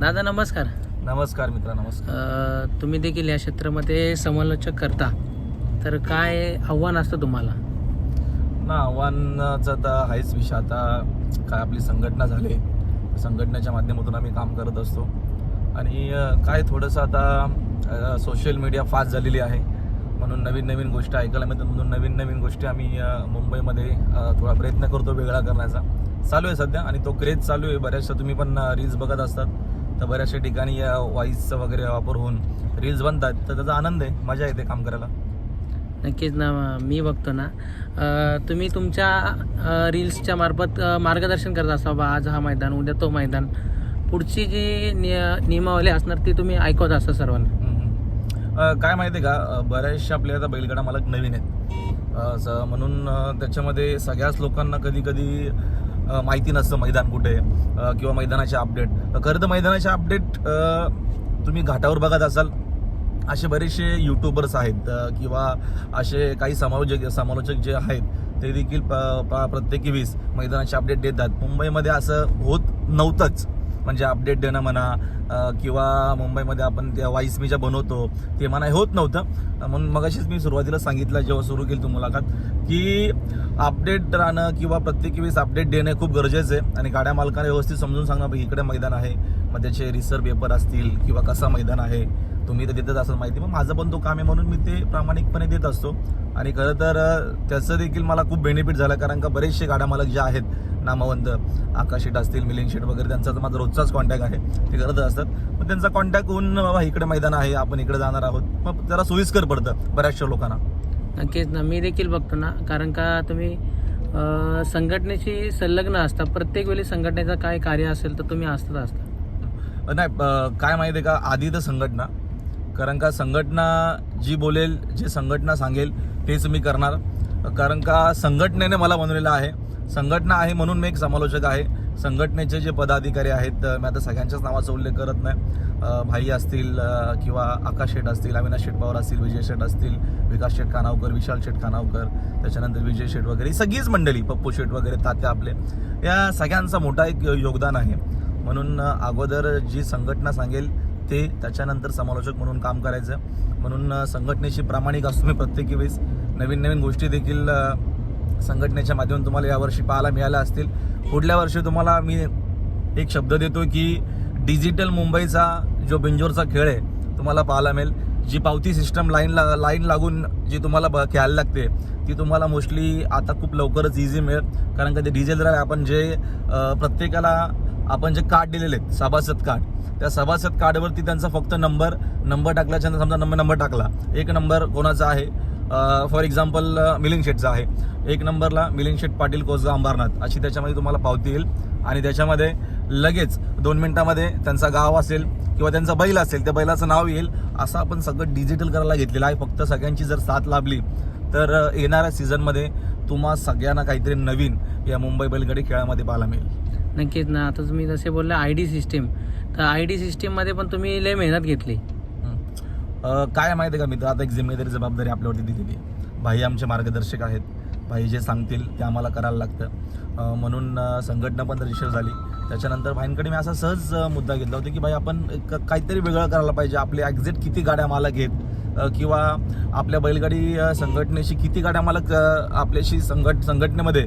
दादा नमस्कार. नमस्कार मित्रा नमस्कार. अ, तुम्ही देखील या क्षेत्रामध्ये समालोचक करता. तर काय आव्हान असतं तुम्हाला? ना आव्हानाचा तर आहेच विषय. आता काय आपली संघटना झाली संघटनेच्या माध्यमातून आम्ही काम करत असतो. आणि अ, काय थोडंसं आता सोशल मीडिया फास्ट झालेली आहे. म्हणून नवीन नवीन गोष्टी ऐकायला मिळतात. म्हणून नवीन नवीन गोष्टी आम्ही अ, मुंबईमध्ये अ, थोडा प्रयत्न करतो वेगळा करण्याचा. चालू आहे सध्या आणि तो क्रेज चालू आहे. बऱ्याचशा तुम्ही पण रील्स बघत असतात. तर बऱ्याचशा ठिकाणी व्हॉईसचा वगैरे वापर होऊन रील्स बनतात. तर त्याचा आनंद आहे मजा येते काम करायला. नक्कीच ना मी बघतो ना. तुम्ही तुमच्या रील्सच्या मार्फत मार्गदर्शन करत असा बा आज हा मैदान उद्या तो मैदान. पुढची जी निय नियमावली असणार ती तुम्ही ऐकवत असता सर्वांना. काय माहिती आहे का बऱ्याचशा आपल्या आता बैलगाडा मालक नवीन आहेत. म्हणून त्याच्यामध्ये सगळ्याच लोकांना कधी कधी माहिती नसतं मैदान कुठे किंवा मैदानाचे अपडेट खरं तर मैदानाचे अपडेट तुम्ही घाटावर बघत असाल असे बरेचसे युट्यूबर्स आहेत किंवा असे काही समालोचक समालोचक जे आहेत ते देखील प- प्रत्येकी वीस मैदानाचे अपडेट देतात. मुंबईमध्ये असं होत नव्हतंच. म्हणजे अपडेट देणं म्हणा किंवा मुंबईमध्ये आपण त्या वाईस मी ज्या बनवतो ते मला होत नव्हतं. अ, म्हणून मगाशीच मी सुरुवातीला सांगितलं जेव्हा सुरू केली ती मुलाखत की अपडेट राहणं किंवा प्रत्येक वेळेस अपडेट देणं खूप गरजेचं आहे. आणि गाड्या मालकाने व्यवस्थित समजून सांगणं की इकडे मैदान आहे. मग त्याचे रिसर्च पेपर असतील किंवा कसा मैदान आहे तुम्ही तर देतच असाल माहिती. मग माझं पण तो काम आहे म्हणून मी ते प्रामाणिकपणे देत असतो. आणि खरं तर त्याचं देखील मला खूप बेनिफिट झालं कारण का बरेचसे गाड्या मालक जे आहेत नामवंत आकाश शेट असतील मिलिंग शेट वगैरे त्यांचा तर माझा रोजचाच कॉन्टॅक्ट आहे. ते करत असतात. मग त्यांचा कॉन्टॅक्ट होऊन बाबा इकडे मैदान आहे आपण इकडे जाणार आहोत. मग जरा सोयीस्कर पडतं बऱ्याचशा लोकांना. नक्कीच. ना मी देखील बघतो ना कारण का तुम्ही संघटनेशी संलग्न असता. प्रत्येक वेळी संघटनेचं काय कार्य असेल तर तुम्ही असतात असता. नाही काय माहिती आहे का? आधी तर संघटना. कारण का संघटना जी बोलेल जे संघटना सांगेल तेच मी करणार. कारण का संघटनेने मला बनवलेलं आहे. संघटना आहे म्हणून मी एक समालोचक आहे. संघटनेचे जे पदाधिकारी आहेत मी आता सगळ्यांच्याच नावाचा उल्लेख करत नाही. भाई असतील किंवा आकाश शेठ असतील अविनाश शेठ पवार असतील विजय शेठ असतील विकास शेठ खानावकर विशाल शेठ खानावकर त्याच्यानंतर विजय शेठ वगैरे ही सगळीच मंडळी पप्पू शेठ वगैरे तात्या आपले या सगळ्यांचा मोठा एक योगदान आहे. म्हणून अगोदर जी संघटना सांगेल ते त्याच्यानंतर समालोचक म्हणून काम करायचं. म्हणून संघटनेशी प्रामाणिक असतो मी प्रत्येकी वेळेस. नवीन नवीन गोष्टी देखील संघटनेच्या माध्यमातून तुम्हाला यावर्षी पाहायला मिळाल्या असतील. पुढल्या वर्षी तुम्हाला मी एक शब्द देतो की डिजिटल मुंबईचा जो बिंजोरचा खेळ आहे तुम्हाला पाहायला मिळेल. जी पावती सिस्टम लाईन ला लाईन लागून जी तुम्हाला ब- खेळायला लागते ती तुम्हाला मोस्टली आता खूप लवकरच इझी मिळेल. कारण का ते डिझेल आपण जे प्रत्येकाला आपण जे कार्ड दिलेले आहेत सभासद कार्ड त्या सभासद कार्डवरती त्यांचा फक्त नंबर नंबर टाकल्याच्या समजा नंबर नंबर टाकला. एक नंबर कोणाचा आहे? फॉर एक्झाम्पल मिलिंद शेटचा आहे. एक नंबरला मिलिंद शेट पाटील कोसगाव अंबारनाथ. अशी त्याच्यामध्ये तुम्हाला पावती येईल. आणि त्याच्यामध्ये लगेच दोन मिनिटामध्ये त्यांचा गाव असेल किंवा त्यांचा बैल असेल त्या बैलाचं नाव येईल. असं आपण सगळं डिजिटल करायला घेतलेलं आहे. फक्त सगळ्यांची जर साथ लाभली तर येणाऱ्या सीझनमध्ये तुम्हा सगळ्यांना काहीतरी नवीन या मुंबई बैलगाडी खेळामध्ये पाहायला मिळेल. नक्कीच ना. आता तुम्ही जसे बोलले आय डी सिस्टीम तर आय डी सिस्टीममध्ये पण तुम्ही लय मेहनत घेतली. काय माहिती आहे का मित्र? आता एक जिम्मेदारी जबाबदारी आपल्यावरती दिलेली आहे. भाई आमचे मार्गदर्शक आहेत. भाई जे सांगतील ते आम्हाला करायला लागतं. म्हणून संघटना पण रजिस्टर झाली. त्याच्यानंतर भाईंकडे मी असा सहज मुद्दा घेतला होता की भाई आपण काहीतरी वेगळं करायला पाहिजे. आपले एक्झॅक्ट किती गाड्या मालक आहेत? किंवा आपल्या बैलगाडी संघटनेशी किती गाड्या मालक आपल्याशी संघट संघटनेमध्ये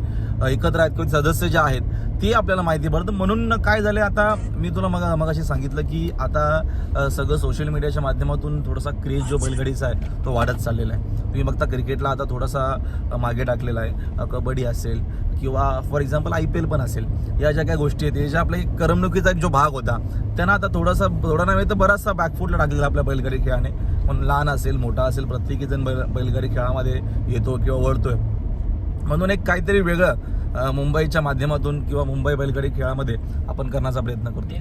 एकत्र आहेत किंवा सदस्य जे आहेत ते आपल्याला माहिती पडतं म्हणून काय झालं आता मी तुला मग मगाशी सांगितलं की आता सगळं सोशल मीडियाच्या माध्यमातून थोडासा क्रेज जो बैलगाडीचा आहे तो वाढत चाललेला आहे. तुम्ही बघता क्रिकेटला आता थोडासा मागे टाकलेला आहे. कबड्डी असेल किंवा for example I P L पण असेल. या ज्या काही गोष्टी आहेत याच्या आपल्या एक करमणुकीचा एक जो भाग होता त्यांना आता थोडासा थोडा नव्हे तर बराचसा बॅकफूटला टाकलेला आपल्या बैलगाडी खेळाने. पण लहान असेल मोठा असेल प्रत्येकीजण बैल बैलगाडी खेळामध्ये येतो किंवा वळतोय. म्हणून एक काहीतरी वेगळं मुंबईच्या माध्यमातून किंवा मुंबई बैलगाडी खेळामध्ये आपण करण्याचा प्रयत्न करतो.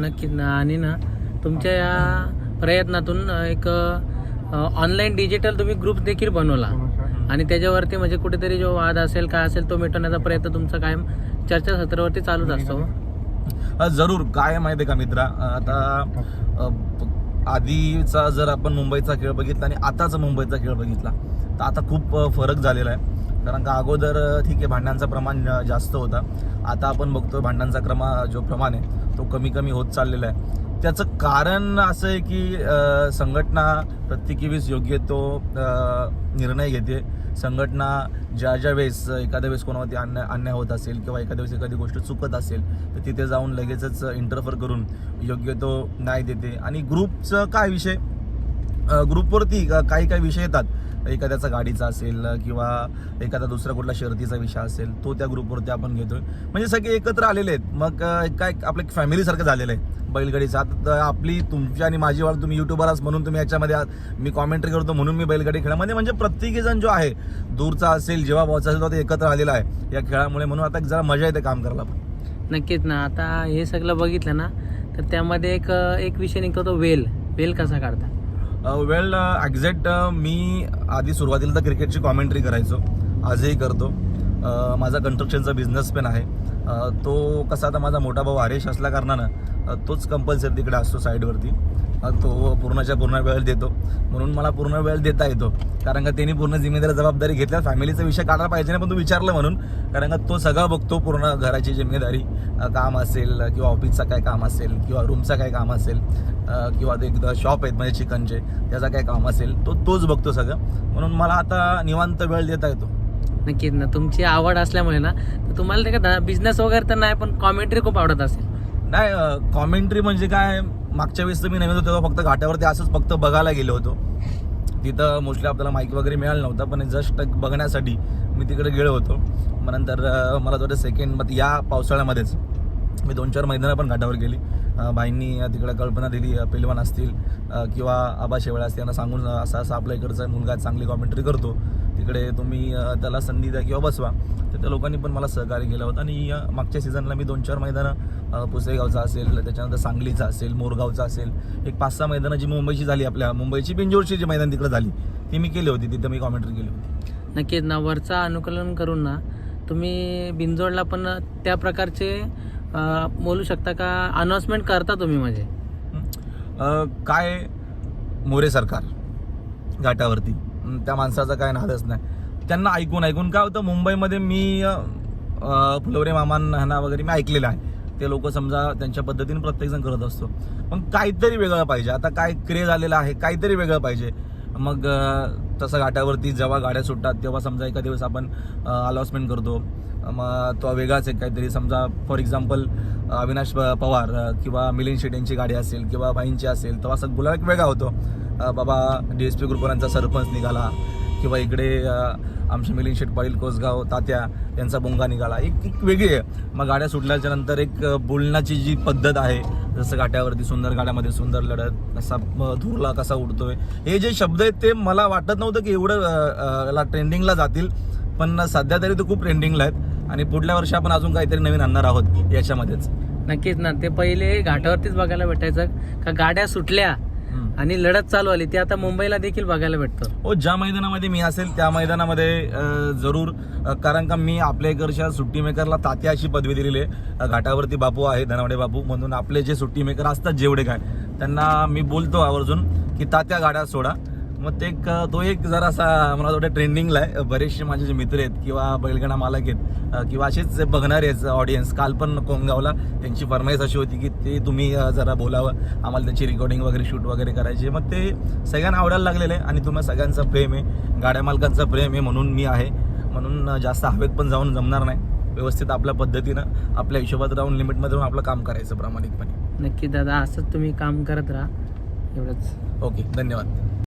नक्कीच ना. आणि ना तुमच्या या प्रयत्नातून एक ऑनलाईन डिजिटल तुम्ही ग्रुप देखील बनवला. आणि त्याच्यावरती म्हणजे कुठेतरी जो वाद असेल काय असेल तो मिटवण्याचा प्रयत्न तुमचा कायम चर्चासत्रावरती चालूच असतो. जरूर. काय आहे माहिती आहे का मित्रा? आता आधीचा जर आपण मुंबईचा खेळ बघितला आणि आताचा मुंबईचा खेळ बघितला तर आता खूप फरक झालेला आहे. कारण का अगोदर ठीक आहे भांड्यांचा प्रमाण जास्त होता. आता आपण बघतो भांड्यांचा क्रमा जो प्रमाण आहे तो कमी कमी होत चाललेला आहे. त्याचं कारण असं आहे की संघटना प्रत्येकी वेळेस योग्य तो निर्णय घेते. संघटना ज्या ज्या वेळेस एखाद्या वेळेस कोणावरती अन्याय अन्याय होत असेल किंवा एखाद्या वेळेस एखादी गोष्ट चुकत असेल तर तिथे जाऊन लगेचच इंटरफर करून योग्य तो न्याय देते. आणि ग्रुपचं काय विषय? ग्रुपवरती काही काही विषय येतात. एखाद्याचा गाडीचा असेल किंवा एखादा दुसरा कुठला शर्तीचा विषय असेल तो त्या ग्रुपवरती आपण घेतोय. म्हणजे सगळे एकत्र आलेले आहेत. मग काय आपलं फॅमिलीसारखं झालेलं आहे. बैलगाडीचं. आता आपली तुमची आणि माझी वाढ तुम्ही युट्यूबर आहात म्हणून तुम्ही याच्यामध्ये मी कॉमेंट्री करतो म्हणून मी बैलगाडी खेळामध्ये म्हणजे प्रत्येकी जण जो आहे दूरचा असेल जेव्हा भावचा असेल तो ते एकत्र आलेला आहे. या खेळामुळे म्हणून आता एक जरा मजा येते काम करायला पण. नक्कीच ना. आता हे सगळं बघितलं ना तर त्यामध्ये एक एक विषय निघतो तो वेल. वेल कसा काढता वेल ॲक्झॅक्ट मी आधी सुरुवातीला तर क्रिकेटची कॉमेंट्री करायचो. आजही करतो. माझा कन्स्ट्रक्शनचा बिझनेस पण आहे. तो कसा आता माझा मोठा भाऊ हरेश असल्या कारणानं तोच कंपल्सरी तिकडे असतो साईडवरती तो पूर्णच्या पूर्ण वेळ देतो. म्हणून मला पूर्ण वेळ देता येतो. कारण का त्यांनी पूर्ण जिम्मेदारी जबाबदारी घेतल्या फॅमिलीचा विषय काढायला पाहिजे नाही पण तू विचारलं म्हणून. कारण का तो सगळा बघतो पूर्ण घराची जिम्मेदारी. काम असेल किंवा ऑफिसचं काय काम असेल किंवा रूमचं काय काम असेल किंवा ते शॉप आहेत म्हणजे चिकनचे त्याचं काय काम असेल तो तोच बघतो सगळं. म्हणून मला आता निवांत वेळ देता येतो. नक्कीच ना तुमची आवड असल्यामुळे ना तर तुम्हाला ते का बिझनेस वगैरे तर नाही पण कॉमेंट्री खूप आवडत असेल. नाही कॉमेंट्री म्हणजे काय मागच्या वेळेस तर मी नवीन होतो तेव्हा फक्त घाटावरती असंच फक्त बघायला गेलो होतो. तिथं मोस्टली आपल्याला माईक वगैरे मिळालं नव्हतं पण जस्ट बघण्यासाठी मी तिकडे गेलो होतो. मग नंतर मला थोडं सेकंड मग या पावसाळ्यामध्येच. मी दोन चार मैदानं पण घाटावर गेली. बाईंनी भाईंनी तिकडे कल्पना दिली पेलवान असतील किंवा आबा शेवळे असतील यांना सांगून असा असं आपल्या इकडचा मुलगा चांगली कॉमेंट्री करतो. तिकडे तुम्ही त्याला संधी द्या किंवा बसवा. तर त्या लोकांनी पण मला सहकार्य केलं होतं. आणि मागच्या सीझनला मी दोन चार मैदानं अं, पुसेगावचा असेल त्याच्यानंतर सांगलीचा असेल मोरगावचा असेल एक पाच सहा मैदानं जी मुंबईची झाली आपल्या मुंबईची बिंजोरची जी मैदान तिकडे झाली ती मी केली होती. तिथं मी कॉमेंट्री केली होती. नक्कीच. ना वरचा अनुकलन करून ना तुम्ही बिंजोडला पण त्या प्रकारचे बोलू शकता का? अनाउन्समेंट करता तुम्ही म्हणजे? काय मोरे सरकार घाटावरती? त्या माणसाचा काय नादच नाही. त्यांना ऐकून ऐकून काय होतं मुंबईमध्ये मी फुलवरे मामांना वगैरे मी ऐकलेलं आहे. ते लोक समजा त्यांच्या पद्धतीने प्रत्येकजण करत असतो. पण काहीतरी वेगळं पाहिजे. आता काय क्रेज आलेला आहे काहीतरी वेगळं पाहिजे. मग तसं घाटावरती जेव्हा गाड्या सुटतात तेव्हा समजा एका दिवस आपण अलॉसमेंट करतो. मग तो वेगळाच एक काहीतरी समजा फॉर एक्झाम्पल अविनाश प- पवार किंवा मिलिंद शेट यांची गाडी असेल किंवा भाईंची असेल तेव्हा असं गुलाब एक वेगळा होतो. बाबा डी एस पी ग्रुपवाल्यांचा सरपंच निघाला किंवा इकडे आमचे मिलिंद शेट पाटील कोसगाव तात्या यांचा बोंगा निघाला. एक एक वेगळी आहे. मग गाड्या सुटल्याच्या नंतर एक बोलण्याची जी पद्धत आहे जसं घाट्यावरती सुंदर गाड्यामध्ये सुंदर लढत कसा धुरला कसा उडतोय हे जे शब्द आहेत ते मला वाटत नव्हतं की एवढं ला ट्रेंडिंगला जातील. पण सध्या तरी ते खूप ट्रेंडिंगला आहेत. आणि पुढल्या वर्षी आपण अजून काहीतरी नवीन आणणार आहोत याच्यामध्येच. नक्कीच ना. ते पहिले घाटावरतीच बघायला भेटायचं. का गाड्या सुटल्या आणि लढत चालू आली. ते आता मुंबईला देखील बघायला भेटतं. हो ज्या मैदानामध्ये मी असेल त्या मैदानामध्ये जरूर कारण का मी आपल्या इकडच्या सुट्टी मेकरला तात्या अशी पदवी दिलेली आहे. घाटावरती बापू आहे धनावडे बापू. म्हणून आपले जे सुट्टी मेकर असतात जेवढे काय त्यांना मी बोलतो आवर्जून की तात्या गाड्या सोडा. मग ते एक तो एक जरासा मला थोडं ट्रेंडिंगला आहे. बरेचसे माझे जे मित्र आहेत किंवा बैलगाडा मालक आहेत किंवा असेच बघणारे आहेत ऑडियन्स काल पण कोंगावला त्यांची फरमाईश अशी होती की ते तुम्ही जरा बोलावं. आम्हाला त्याची रेकॉर्डिंग वगैरे शूट वगैरे करायची मग ते सगळ्यांना आवडायला लागलेलं आहे आणि तुम्हाला सगळ्यांचं प्रेम आहे. गाड्या मालकांचं प्रेम आहे म्हणून मी आहे. म्हणून जास्त हवेत पण जाऊन जमणार नाही. व्यवस्थित आपल्या पद्धतीनं आपल्या हिशोबात राहून लिमिटमध्ये राहून आपलं काम करायचं प्रामाणिकपणे. नक्की दादा असंच तुम्ही काम करत राहा. एवढंच. ओके धन्यवाद.